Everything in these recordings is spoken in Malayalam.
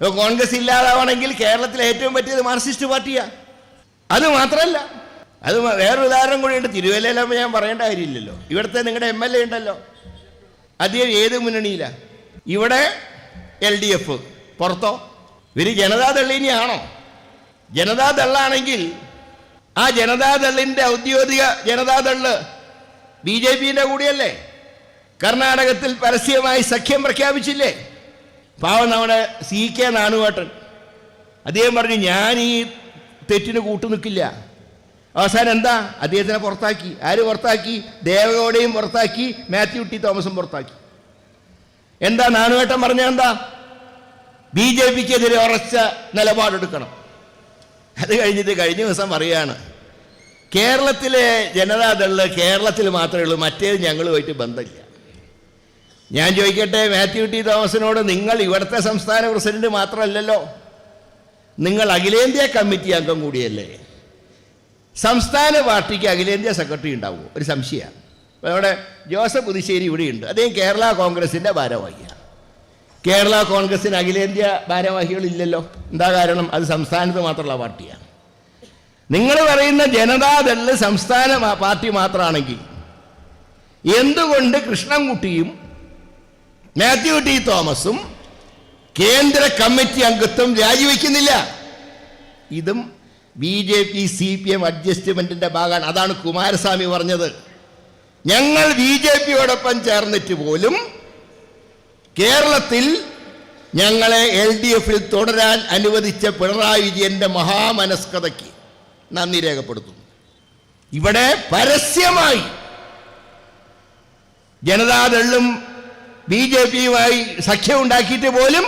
ഇപ്പൊ കോൺഗ്രസ് ഇല്ലാതാവണമെങ്കിൽ കേരളത്തിലെ ഏറ്റവും പറ്റിയത് മാർക്സിസ്റ്റ് പാർട്ടിയാ. അത് മാത്രമല്ല അത് വേറൊരു ഉദാഹരണം കൂടിയുണ്ട് തിരുവല്ലയിലാകുമ്പോൾ ഞാൻ പറയേണ്ട കാര്യമില്ലല്ലോ. ഇവിടുത്തെ നിങ്ങളുടെ എം എൽ എ ഉണ്ടല്ലോ. അദ്ദേഹം ഏത് മുന്നണിയിലാണ് ഇവിടെ എൽ ഡി എഫ് പുറത്തോ? ഇവർ ജനതാദളിനെയാണോ ജനതാദളാണെങ്കിൽ ആ ജനതാദളിന്റെ ഔദ്യോഗിക ജനതാദൾ ബി ജെ പിന്റെ കൂടിയല്ലേ? കർണാടകത്തിൽ പരസ്യമായി സഖ്യം പ്രഖ്യാപിച്ചില്ലേ? പാവം നമ്മുടെ സി കെ നാണുവേട്ടൻ. അദ്ദേഹം പറഞ്ഞു ഞാൻ ഈ തെറ്റിന് കൂട്ടു നിൽക്കില്ല അവസാനം എന്താ? അദ്ദേഹത്തിനെ പുറത്താക്കി. ആര് പുറത്താക്കി? ദേവഗൗഡയും പുറത്താക്കി. മാത്യു ടി തോമസും പുറത്താക്കി. എന്താ? നാണുവേട്ടൻ പറഞ്ഞ എന്താ? ബി ജെ പിക്കെതിരെ ഉറച്ച നിലപാടെടുക്കണം. അത് കഴിഞ്ഞിട്ട് കഴിഞ്ഞ ദിവസം പറയാണ് കേരളത്തിലെ ജനതാദൾ കേരളത്തിൽ മാത്രമേ ഉള്ളൂ മറ്റേത് ഞങ്ങളുമായിട്ട് ബന്ധമില്ല. ഞാൻ ചോദിക്കട്ടെ മാത്യു ടി തോമസിനോട് നിങ്ങൾ ഇവിടുത്തെ സംസ്ഥാന പ്രസിഡന്റ് മാത്രമല്ലല്ലോ. നിങ്ങൾ അഖിലേന്ത്യാ കമ്മിറ്റി അംഗം കൂടിയല്ലേ. സംസ്ഥാന പാർട്ടിക്ക് അഖിലേന്ത്യാ സെക്രട്ടറി ഉണ്ടാവുമോ? ഒരു സംശയമാണ്. അവിടെ ജോസഫ് പുതുശ്ശേരി ഇവിടെയുണ്ട്. അദ്ദേഹം കേരള കോൺഗ്രസിന്റെ ഭാരവാഹിയാണ്. കേരള കോൺഗ്രസിന് അഖിലേന്ത്യാ ഭാരവാഹികളില്ലല്ലോ. എന്താ കാരണം? അത് സംസ്ഥാനത്ത് മാത്രമുള്ള പാർട്ടിയാണ്. നിങ്ങൾ പറയുന്ന ജനതാദൾ സംസ്ഥാന പാർട്ടി മാത്രമാണെങ്കിൽ എന്തുകൊണ്ട് കൃഷ്ണൻകുട്ടിയും മാത്യു ടി തോമസും കേന്ദ്ര കമ്മിറ്റി അംഗത്വം രാജിവെക്കുന്നില്ല. ഇതും B J P C P M അഡ്ജസ്റ്റ്മെന്റിന്റെ ഭാഗമാണ്. അതാണ് കുമാരസ്വാമി പറഞ്ഞത്. ഞങ്ങൾ ബി ജെ പിയോടൊപ്പം ചേർന്നിട്ട് പോലും കേരളത്തിൽ ഞങ്ങളെ എൽ ഡി എഫിൽ തുടരാൻ അനുവദിച്ച പിണറായി വിജയന്റെ മഹാമനസ്കതയ്ക്ക് നന്ദി രേഖപ്പെടുത്തുന്നു. ഇവിടെ പരസ്യമായി ജനതാദളും ബി ജെ പിയുമായി സഖ്യമുണ്ടാക്കിയിട്ട് പോലും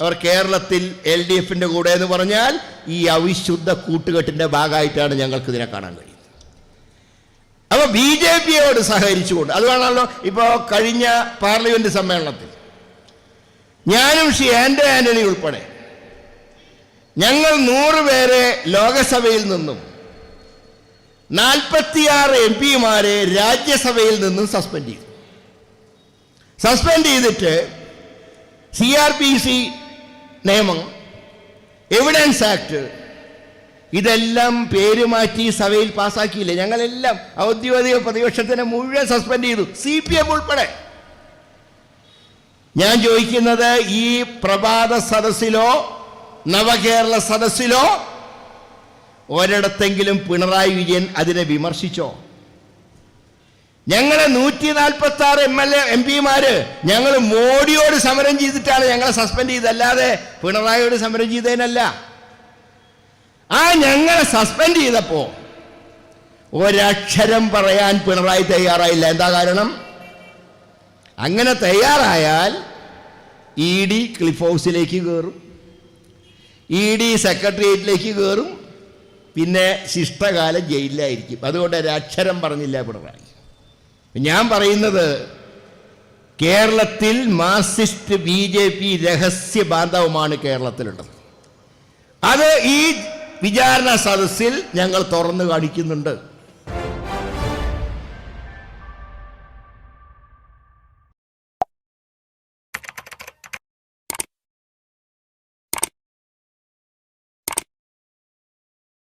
അവർ കേരളത്തിൽ എൽ ഡി എഫിന്റെ കൂടെ എന്ന് പറഞ്ഞാൽ ഈ അവിശുദ്ധ കൂട്ടുകെട്ടിന്റെ ഭാഗമായിട്ടാണ് ഞങ്ങൾക്ക് ഇതിനെ കാണാൻ കഴിയുന്നത്. അപ്പോൾ ബി ജെ പിയോട് സഹകരിച്ചുകൊണ്ട് അതുകൊണ്ടാണല്ലോ ഇപ്പോൾ കഴിഞ്ഞ പാർലമെന്റ് സമ്മേളനത്തിൽ ഞാനും ശ്രീ ആന്റെ ആന്റണി ഉൾപ്പെടെ ഞങ്ങൾ നൂറ് പേരെ ലോകസഭയിൽ നിന്നും നാൽപ്പത്തിയാറ് എം പിമാരെ രാജ്യസഭയിൽ നിന്നും സസ്പെൻഡ് ചെയ്തു. സസ്പെൻഡ് ചെയ്തിട്ട് സി ആർ പി സി നിയമം എവിഡൻസ് ആക്ട് ഇതെല്ലാം പേര് മാറ്റി സഭയിൽ പാസ്സാക്കിയില്ലേ? ഞങ്ങളെല്ലാം ഔദ്യോഗിക പ്രതിപക്ഷത്തിനെ മുഴുവൻ സസ്പെൻഡ് ചെയ്തു. സി പി എം ഉൾപ്പെടെ. ഞാൻ ചോദിക്കുന്നത് ഈ പ്രഭാത സദസ്സിലോ നവകേരള സദസ്സിലോ ഒരിടത്തെങ്കിലും പിണറായി വിജയൻ അതിനെ വിമർശിച്ചോ? ഞങ്ങളെ നൂറ്റി നാൽപ്പത്തി ആറ് എം എൽ എ എം പിമാര് ഞങ്ങൾ മോഡിയോട് സമരം ചെയ്തിട്ടാണ് ഞങ്ങളെ സസ്പെൻഡ് ചെയ്തല്ലാതെ പിണറായിയോട് സമരം ചെയ്തതിനല്ല. ആ ഞങ്ങളെ സസ്പെൻഡ് ചെയ്തപ്പോ ഒരക്ഷരം പറയാൻ പിണറായി തയ്യാറായില്ല. എന്താ കാരണം? അങ്ങനെ തയ്യാറായാൽ ഇ ഡി ക്ലിഫ് ഹൗസിലേക്ക് കയറും ഇ ഡി സെക്രട്ടേറിയറ്റിലേക്ക് കയറും പിന്നെ ശിഷ്ടകാലം ജയിലിലായിരിക്കും. അതുകൊണ്ട് ഒരക്ഷരം പറഞ്ഞില്ല പിണറായി. ഞാൻ പറയുന്നത് കേരളത്തിൽ മാർസിസ്റ്റ് ബി ജെ പി രഹസ്യ ബാന്ധവമാണ് കേരളത്തിലുള്ളത്. അത് ഈ വിചാരണ സദസ്സിൽ ഞങ്ങൾ തുറന്നു കാണിക്കുന്നുണ്ട്.